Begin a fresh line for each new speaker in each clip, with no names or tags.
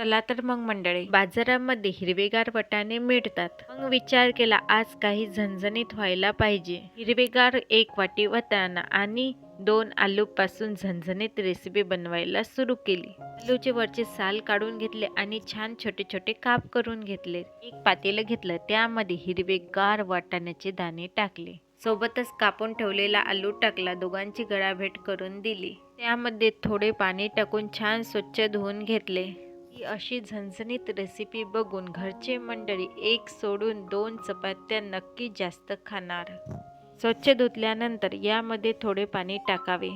चला तर मग मंडळी बाजारामध्ये हिरवेगार वटाणे मिळतात. मग विचार केला आज काही झणझणीत व्हायला पाहिजे. हिरवेगार एक वाटी वटाणा आणि दोन आलू पासून झणझणीत रेसिपी बनवायला सुरू केली. आलूचे वरचे साल काढून घेतले आणि छान छोटे छोटे काप करून घेतले. एक पातेलं घेतलं त्यामध्ये हिरवेगार वाटाण्याचे दाणे टाकले. सोबतच कापून ठेवलेला आलू टाकला दोघांची गळाभेट करून दिली. त्यामध्ये थोडे पाणी टाकून छान स्वच्छ धुवून घेतले. ही अशी झणझणीत रेसिपी बघून घरचे मंडळी एक सोडून दोन चपात्या नक्की जास्त खाणार. स्वच्छ धुतल्यानंतर यामध्ये थोडे पाणी टाकावे.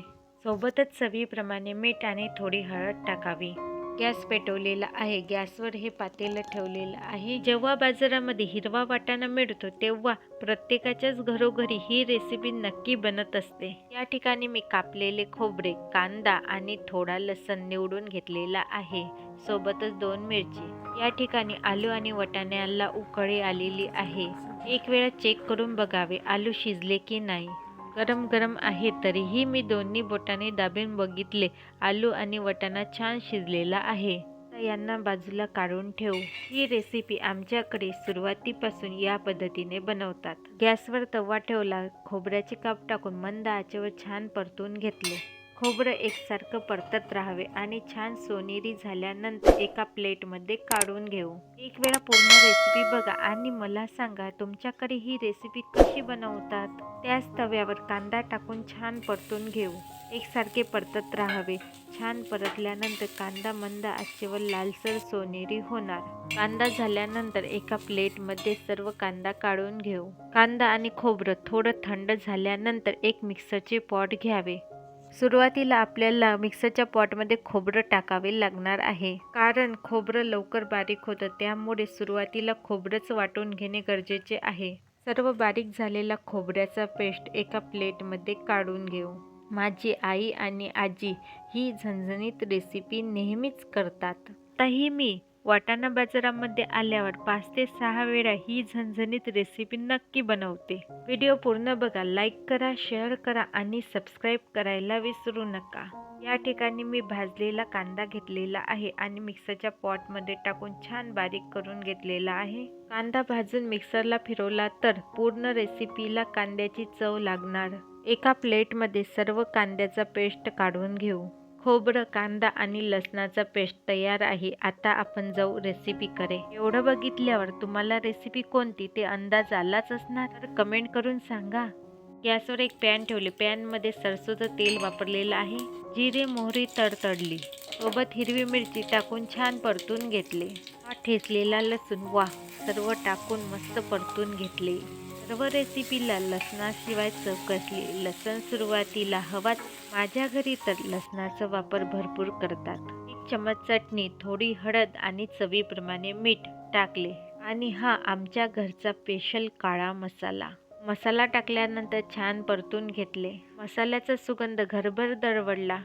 सोबतच चवीप्रमाणे मीठ आणि थोडी हळद टाकावी. गॅस पेटवलेला आहे. गॅसवर हे पातेलं ठेवलेलं आहे. जेव्हा बाजारामध्ये हिरवा वाटाणा मिळतो तेव्हा प्रत्येकाच्याच घरोघरी ही रेसिपी नक्की बनत असते. या ठिकाणी मी कापलेले खोबरे कांदा आणि थोडा लसण निवडून घेतलेला आहे. सोबतच दोन मिरची. या ठिकाणी आलू आणि वटाण्याला उकळी आलेली आहे. एक वेळा चेक करून बघावे आलू शिजले की नाही. गरम गरम आहे तरीही मी दोन्ही बोटाने दाबून बघितले. आलू आणि वटाणा छान शिजलेला आहे. यांना बाजूला काढून ठेवू. ही रेसिपी आमच्याकडे सुरुवातीपासून या पद्धतीने बनवतात. गॅसवर तवा ठेवला खोबऱ्याचे काप टाकून मंद आचेवर छान परतून घेतले. खोबरं एकसारखं परतत राहावे आणि छान सोनेरी झाल्यानंतर एका प्लेटमध्ये काढून घेऊ. एक वेळा पूर्ण रेसिपी बघा आणि मला सांगा तुमच्याकडे ही रेसिपी कशी बनवतात? त्याच तव्यावर कांदा टाकून छान परतून घेऊ. एकसारखे परतत राहावे. छान परतल्यानंतर कांदा मंद आचेवर लालसर सोनेरी होणार. कांदा झाल्यानंतर एका प्लेटमध्ये सर्व कांदा काढून घेऊ. कांदा आणि खोबरं थोडं थंड झाल्यानंतर एक मिक्सरचे पॉट घ्यावे. सुरुवातीला आपल्याला मिक्सरच्या पॉटमध्ये खोबरं टाकावे लागणार आहे. कारण खोबरं लवकर बारीक होतं त्यामुळे सुरुवातीला खोबरंच वाटून घेणे गरजेचे आहे. सर्व बारीक झालेला खोबऱ्याचा पेस्ट एका प्लेटमध्ये काढून घेऊ. माझी आई आणि आजी ही झणझणीत रेसिपी नेहमीच करतात. आताही मी वाटाणा बाजारामध्ये आल्यावर पाच ते सहा वेळा ही झणझणीत रेसिपी नक्की बनवते. व्हिडिओ पूर्ण बघा लाईक करा शेअर करा आणि सबस्क्राईब करायला विसरू नका. या ठिकाणी मी भाजलेला कांदा घेतलेला आहे आणि मिक्सरच्या पॉटमध्ये टाकून छान बारीक करून घेतलेला आहे. कांदा भाजून मिक्सरला फिरवला तर पूर्ण रेसिपीला कांद्याची चव लागणार. एका प्लेटमध्ये सर्व कांद्याचा पेस्ट काढून घेऊ. खोबरं कांदा आणि लसणाचा पेस्ट तयार आहे. आता आपण जाऊ रेसिपीकडे एवढं बघितल्यावर तुम्हाला रेसिपी कोणती ते अंदाज आलाच असणार? तर कमेंट करून सांगा. गॅसवर एक पॅन ठेवले. पॅनमध्ये सरसोचं तेल वापरलेलं आहे. जिरे मोहरी तडतडली. सोबत हिरवी मिरची टाकून छान परतून घेतले. ठेचलेला लसूण वा सर्व टाकून मस्त परतून घेतले. सर्व रेसिपीला लसणाशिवाय चव कसली लसण सुरुवातीला हवाच माझ्या घरी तर लसणाचा वापर भरपूर करतात. एक चमच चटणी थोडी हळद आणि चवीप्रमाणे मीठ टाकले आणि हा आमच्या घरचा स्पेशल काळा मसाला. मसाला टाकल्यानंतर छान परतून घेतले. मसाल्याचा सुगंध घरभर दरवडला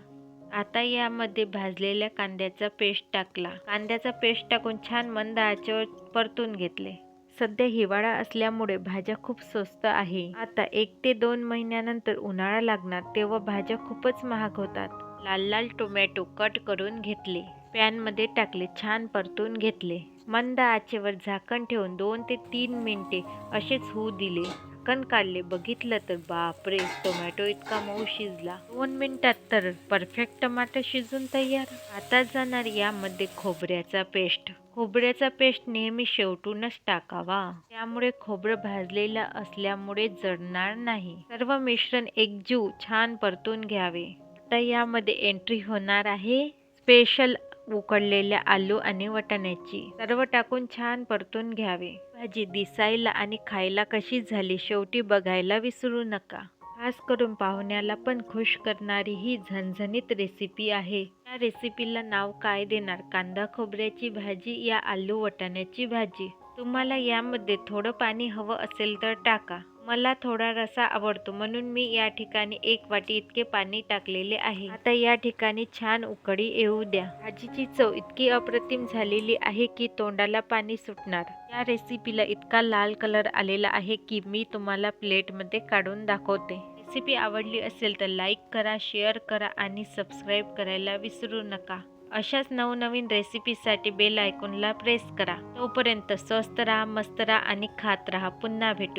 आता यामध्ये भाजलेल्या कांद्याचा पेस्ट टाकला. कांद्याचा पेस्ट टाकून छान मंद आचेवर परतून घेतले. सध्या हिवाळा असल्यामुळे भाज्या खूप स्वस्त आहे. आता एक ते दोन महिन्यानंतर उन्हाळा लागणार तेव्हा भाज्या खूपच महाग होतात. लाल लाल टोमॅटो कट करून घेतले. पॅनमध्ये टाकले छान परतून घेतले. मंद आचेवर झाकण ठेवून दोन ते तीन मिनिटे असेच होऊ दिले. झाकण काढले. बघितलं तर बापरे टोमॅटो इतका मऊ शिजला. दोन मिनिटात तर परफेक्ट टमाटर शिजून तयार. आता जाणार यामध्ये खोबऱ्याचा पेस्ट. खोबऱ्याचा पेस्ट नेहमी शेवटूनच टाकावा. त्यामुळे खोबरं भाजलेलं असल्यामुळे जळणार नाही. सर्व मिश्रण एकजीव छान परतून घ्यावे. आता यामध्ये एंट्री होणार आहे. स्पेशल उकडलेल्या आलू आणि वटाण्याची. सर्व टाकून छान परतून घ्यावे. भाजी दिसायला आणि खायला कशी झाली शेवटी बघायला विसरू नका. खास करून पाहुण्याला पण खुश करणारी ही झणझणीत रेसिपी आहे. या रेसिपीला नाव काय देणार? कांदा खोबऱ्याची भाजी या आलू वटाण्याची भाजी? तुम्हाला यामध्ये थोडं पाणी हवं असेल तर टाका. मला थोडा रसा आवडतो म्हणून मी या ठिकाणी एक वाटी इतके पाणी टाकलेले आहे. आता या ठिकाणी छान उकळी येऊ द्या. भाजीची चव इतकी अप्रतिम झालेली आहे की तोंडाला पाणी सुटणार. या रेसिपीला इतका लाल कलर आलेला आहे की मी तुम्हाला प्लेटमध्ये काढून दाखवते. रेसिपी आवडली असेल तर लाईक करा शेअर करा आणि सबस्क्राईब करायला विसरू नका. अशाच नवनवीन रेसिपीसाठी बेल आयकॉनला प्रेस करा. तोपर्यंत स्वस्त राहा मस्त राहा आणि खात राहा. पुन्हा भेटू.